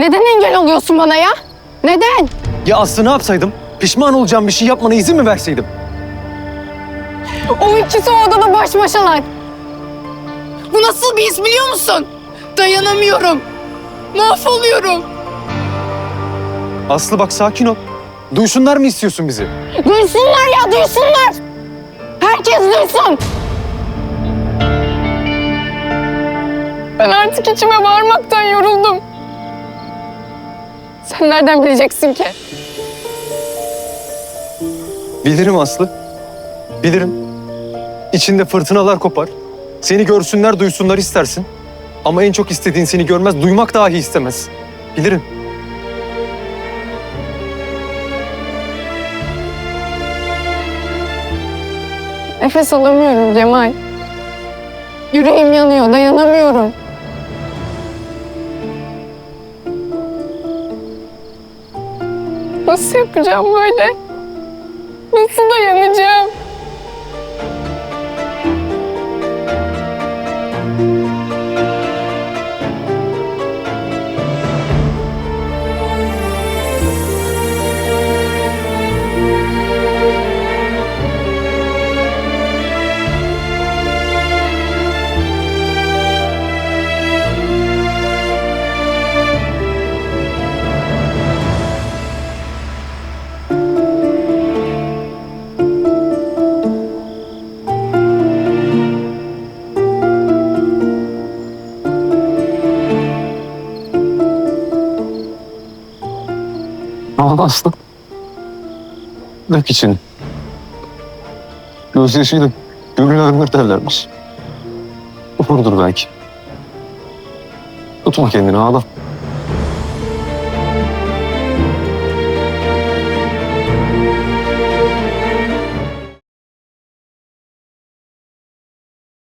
Neden engel oluyorsun bana ya? Neden? Ya Aslı ne yapsaydım? Pişman olacağım bir şey yapmana izin mi verseydim? O ikisi o odada baş başalar. Bu nasıl bir his biliyor musun? Dayanamıyorum. Mahvoluyorum. Aslı bak sakin ol. Duysunlar mı istiyorsun bizi? Duysunlar ya duysunlar. Herkes duysun. Ben artık içime varmaktan yoruldum. Sen nereden bileceksin ki? Bilirim Aslı. Bilirim. İçinde fırtınalar kopar. Seni görsünler, duysunlar istersin. Ama en çok istediğin seni görmez, duymak dahi istemez. Bilirim. Nefes alamıyorum Cemal. Yüreğim yanıyor, dayanamıyorum. Nasıl yapacağım böyle? Nasıl dayanacağım? Ama Aslı. Dök içini. Gözyaşıyla gönül arınır derlermiş. Doğrudur belki. Tutma kendini ağla.